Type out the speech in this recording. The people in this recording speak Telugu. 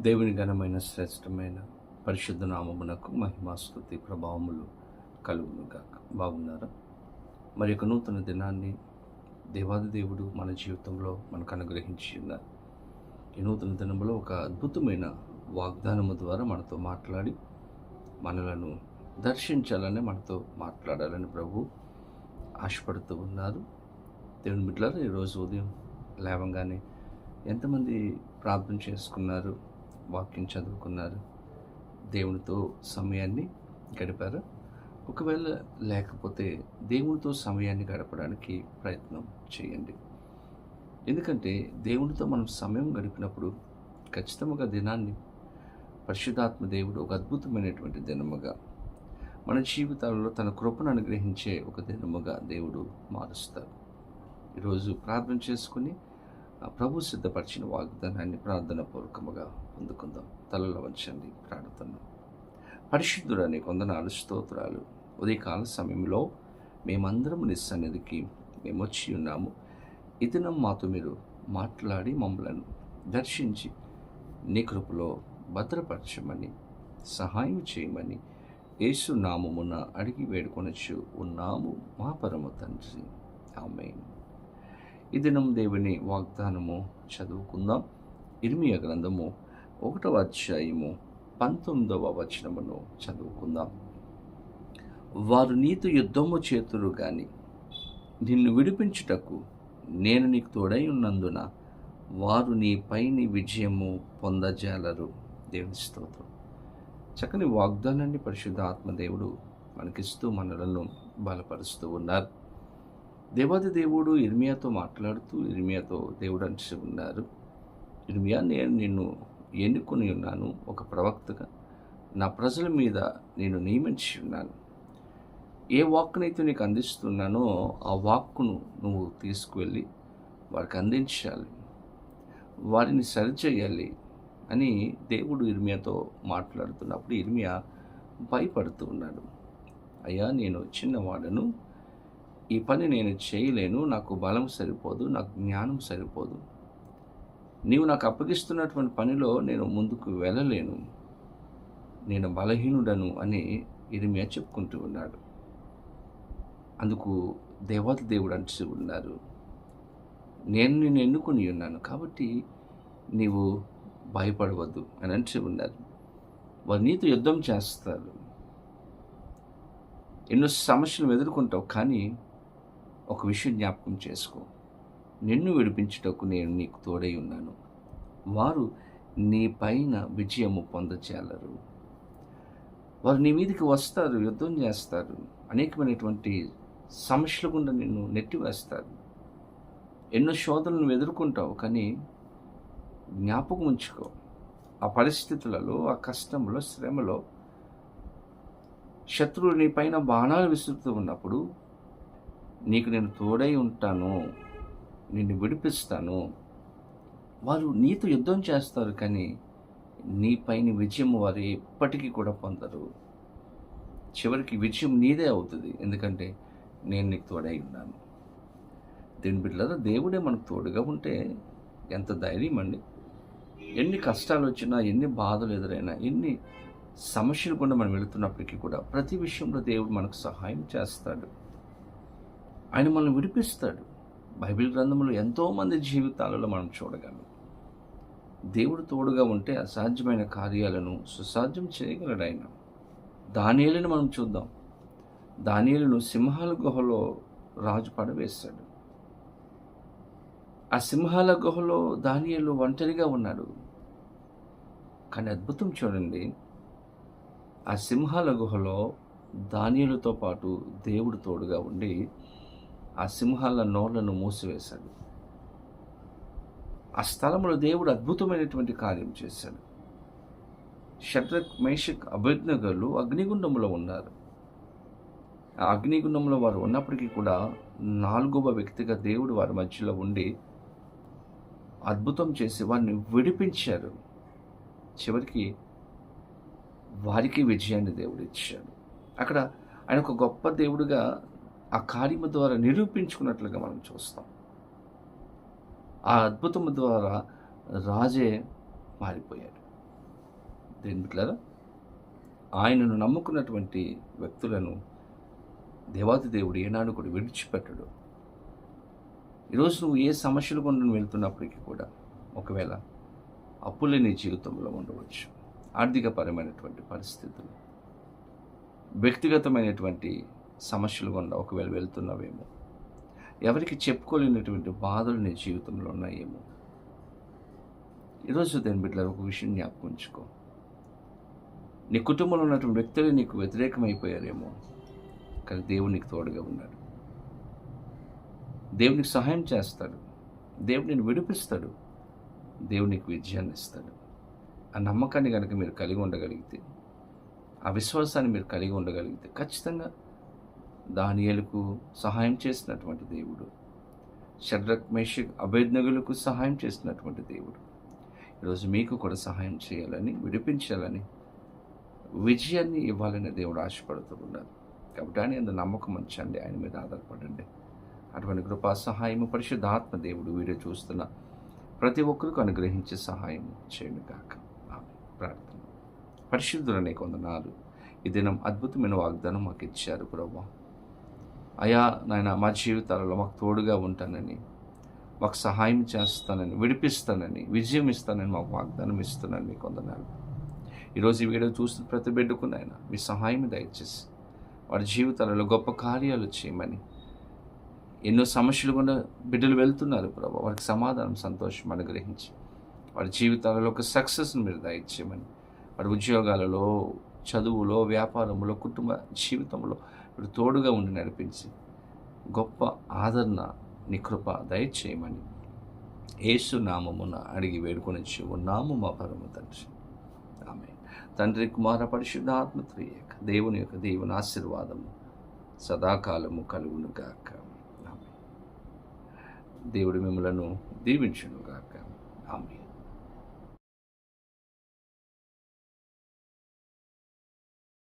దేవుని ఘనమైన శ్రేష్టమైన పరిశుద్ధ నామమునకు మహిమాస్తుతి ప్రభావములు కలుగును గాక బాగున్నారా? మరి యొక్క నూతన దినాన్ని దేవాది దేవుడు మన జీవితంలో మనకు అనుగ్రహించి ఉన్నారు ఈ నూతన దినంలో ఒక అద్భుతమైన వాగ్దానము ద్వారా మనతో మాట్లాడి మనలను దర్శించాలని మనతో మాట్లాడాలని ప్రభు ఆశపడుతూ ఉన్నారు. దేవుని బిడ్డలారా ఈరోజు ఉదయం లేవగానే ఎంతమంది ప్రార్థన చేసుకున్నారు? వాక్యం చదువుకున్నారు. దేవునితో సమయాన్ని గడిపారు. ఒకవేళ లేకపోతే దేవునితో సమయాన్ని గడపడానికి ప్రయత్నం చేయండి. ఎందుకంటే దేవునితో మనం సమయం గడిపినప్పుడు ఖచ్చితంగా దినాన్ని పరిశుధాత్మ దేవుడు ఒక అద్భుతమైనటువంటి దినముగా మన జీవితాలలో తన కృపను అనుగ్రహించే ఒక దినముగా దేవుడు మారుస్తారు. ఈరోజు ప్రార్థన చేసుకుని ప్రభు సిద్ధపరిచిన వాగ్దానాన్ని ప్రార్థన పూర్వకముగా పొందుకుందాం. తలలో వంచండి ప్రార్థన. పరిశుద్ధుడని కొందనాలు స్తోత్రాలు. ఉదయకాల సమయంలో మేమందరం నిస్సన్నిధికి మేము వచ్చి ఉన్నాము. ఇదినం మాతో మీరు మాట్లాడి మమ్మలను దర్శించి నీ కృపలో భద్రపరచమని సహాయం చేయమని యేసు నామమున అడిగి వేడుకొనొచ్చు ఉన్నాము మా పరమ తండ్రి. ఆమె ఈ దినం దేవుని వాగ్దానము చదువుకుందాం. ఇర్మియ గ్రంథము ఒకటవ అధ్యాయము పంతొమ్మిదవ వచనమును చదువుకుందాం. వారు నీతో యుద్ధము చేతురు గాని నిన్ను విడిపించుటకు నేను నీకు తోడై ఉన్నందున వారు నీ పైని విజయము పొందజాలరు. దేవుని స్తోత్రం. చక్కని వాగ్దానాన్ని పరిశుద్ధ ఆత్మదేవుడు మనకిస్తూ మనలను బలపరుస్తూ ఉన్నారు. దేవాది దేవుడు ఇర్మియాతో మాట్లాడుతూ ఇర్మియాతో దేవుడు అంచి ఉన్నారు. ఇర్మియా నేను నిన్ను ఎన్నుకొని ఉన్నాను ఒక ప్రవక్తగా. నా ప్రజల మీద నేను నియమించి ఉన్నాను. ఏ వాక్కునైతే నీకు అందిస్తున్నానో ఆ వాక్కును నువ్వు తీసుకువెళ్ళి వారికి అందించాలి. వారిని సరిచేయాలి అని దేవుడు ఇర్మియాతో మాట్లాడుతున్నప్పుడు ఇర్మియా భయపడుతూ ఉన్నాడు. అయ్యా నేను చిన్నవాడను ఈ పని నేను చేయలేను నాకు బలం సరిపోదు నాకు జ్ఞానం సరిపోదు. నీవు నాకు అప్పగిస్తున్నటువంటి పనిలో నేను ముందుకు వెళ్ళలేను. నేను బలహీనుడను అని ఇరిమియా చెప్పుకుంటూ ఉన్నాడు. అందుకు దేవత దేవుడు అంటూ ఉన్నారు. నేను నిన్ను ఎన్నుకొని ఉన్నాను కాబట్టి నీవు భయపడవద్దు అని అంటూ ఉన్నారు. వారు నీతో యుద్ధం చేస్తారు. ఎన్నో సమస్యలు ఎదుర్కొంటావు కానీ ఒక విషయం జ్ఞాపకం చేసుకో. నిన్ను విడిపించుటకు నేను నీకు తోడై ఉన్నాను. వారు నీ పైన విజయము పొందచేలరు. వారు నీ మీదకి వస్తారు యుద్ధం చేస్తారు. అనేకమైనటువంటి సమస్యల గుండా నిన్ను నెట్టివేస్తారు. ఎన్నో శోధనలను ఎదుర్కొంటావు కానీ జ్ఞాపకం ఉంచుకో. ఆ పరిస్థితులలో ఆ కష్టంలో శ్రమలో శత్రువు నీ పైన బాణాలు విసురుతూ ఉన్నప్పుడు నీకు నేను తోడై ఉంటాను నిన్ను విడిపిస్తాను. వారు నీతో యుద్ధం చేస్తారు కానీ నీపైన విజయం వారు ఎప్పటికీ కూడా పొందరు. చివరికి విజయం నీదే అవుతుంది. ఎందుకంటే నేను నీకు తోడై ఉన్నాను. దీని బిడ్డలతో దేవుడే మనకు తోడుగా ఉంటే ఎంత ధైర్యం అండి. ఎన్ని కష్టాలు వచ్చినా ఎన్ని బాధలు ఎదురైనా ఎన్ని సమస్యలు కూడా మనం వెళుతున్నప్పటికీ కూడా ప్రతి విషయంలో దేవుడు మనకు సహాయం చేస్తాడు. ఆయన మనల్ని విడిపిస్తాడు. బైబిల్ గ్రంథంలో ఎంతోమంది జీవితాలలో మనం చూడగలం. దేవుడు తోడుగా ఉంటే అసాధ్యమైన కార్యాలను సుసాధ్యం చేయగలడు ఆయన. దానియలను మనం చూద్దాం. దానియలను సింహాల గుహలో రాజు పడవేశాడు. ఆ సింహాల గుహలో దానియలు ఒంటరిగా ఉన్నాడు. కానీ అద్భుతం చూడండి. ఆ సింహాల గుహలో దానియలతో పాటు దేవుడు తోడుగా ఉండి ఆ సింహాల నోళ్ళను మూసివేశాడు. ఆ స్థలంలో దేవుడు అద్భుతమైనటువంటి కార్యం చేశాడు. షడ్రక్ మేషక్ అభిజ్ఞలు అగ్నిగుండంలో ఉన్నారు. ఆ అగ్నిగుండంలో వారు ఉన్నప్పటికీ కూడా నాలుగవ వ్యక్తిగా దేవుడు వారి మధ్యలో ఉండి అద్భుతం చేసి వారిని విడిపించారు. చివరికి వారికి విజయాన్ని దేవుడు ఇచ్చాడు. అక్కడ ఆయన ఒక గొప్ప దేవుడుగా ఆ కార్యము ద్వారా నిరూపించుకున్నట్లుగా మనం చూస్తాం. ఆ అద్భుతము ద్వారా రాజే మారిపోయాడు. దేని బిడ్డలారా ఆయనను నమ్ముకున్నటువంటి వ్యక్తులను దేవాది దేవుడు ఏనాడు కూడా విడిచిపెట్టడు. ఈరోజు నువ్వు ఏ సమస్యలు గుండా నువ్వు వెళ్తున్నప్పటికీ కూడా ఒకవేళ అప్పులే నీ జీవితంలో ఉండవచ్చు. ఆర్థికపరమైనటువంటి పరిస్థితులు వ్యక్తిగతమైనటువంటి సమస్యలు గుండా ఒకవేళ వెళ్తున్నావేమో. ఎవరికి చెప్పుకోలేనటువంటి బాధలు నీ జీవితంలో ఉన్నాయేమో. ఈరోజు దేని బిడ్డలు ఒక విషయం జ్ఞాపకం ఉంచుకో. నీ కుటుంబంలో ఉన్నటువంటి వ్యక్తులు నీకు వ్యతిరేకమైపోయారేమో కానీ దేవుడు నీకు తోడుగా ఉన్నాడు. దేవునికి సహాయం చేస్తాడు. దేవుడు నేను విడిపిస్తాడు. దేవుడు నీకు విజయాన్ని ఇస్తాడు. ఆ నమ్మకాన్ని కనుక మీరు కలిగి ఉండగలిగితే ఆ విశ్వాసాన్ని మీరు కలిగి ఉండగలిగితే ఖచ్చితంగా దానియలకు సహాయం చేసినటువంటి దేవుడు. షడ్రక్ మేషక్ అభేజ్ఞగులకు సహాయం చేసినటువంటి దేవుడు. ఈరోజు మీకు కూడా సహాయం చేయాలని విడిపించాలని విజయాన్ని ఇవ్వాలని దేవుడు ఆశపడుతూ ఉన్నారు. కాబట్టి ఆయన ఎందు నమ్మకం ఉంచండి ఆయన మీద ఆధారపడండి. అటువంటి కృపా సహాయము పరిశుద్ధాత్మ దేవుడు వీడియో చూస్తున్న ప్రతి ఒక్కరికి అనుగ్రహించే సహాయం చేయండి కాక ప్రార్థన. పరిశుద్ధులనే కొందనాలు ఈ దినం అద్భుతమైన వాగ్దానం మాకు ఇచ్చారు ప్రభావ అయా నాయన మా జీవితాలలో మాకు తోడుగా ఉంటానని మాకు సహాయం చేస్తానని విడిపిస్తానని విజయం ఇస్తానని మాకు వాగ్దానం ఇస్తున్నాను మీ కొందనాలు. ఈరోజు ఈ వీడియో చూస్తున్న ప్రతి బిడ్డకు నాయన మీ సహాయం దయచేసి వారి జీవితాలలో గొప్ప కార్యాలు చేయమని. ఎన్నో సమస్యలు కూడా బిడ్డలు వెళ్తున్నారు ప్రభావ వారికి సమాధానం సంతోషం అనుగ్రహించి వారి జీవితాలలో ఒక సక్సెస్ని మీరు దయచేయమని. వారి ఉద్యోగాలలో చదువులో వ్యాపారంలో కుటుంబ జీవితంలో ఇప్పుడు తోడుగా ఉండి నడిపించి గొప్ప ఆదరణ నీ కృప దయచేయమని యేసు నామమున అడిగి వేడుకొని ఉన్నాము మా పరమ తండ్రి. ఆమె తండ్రి కుమార పరిశుద్ధాత్మ దేవుని యొక్క దేవుని ఆశీర్వాదము సదాకాలము కలుగునుగాక. ఆమె దేవుడు మిమ్మలను దీవించునుగాక. ఆమె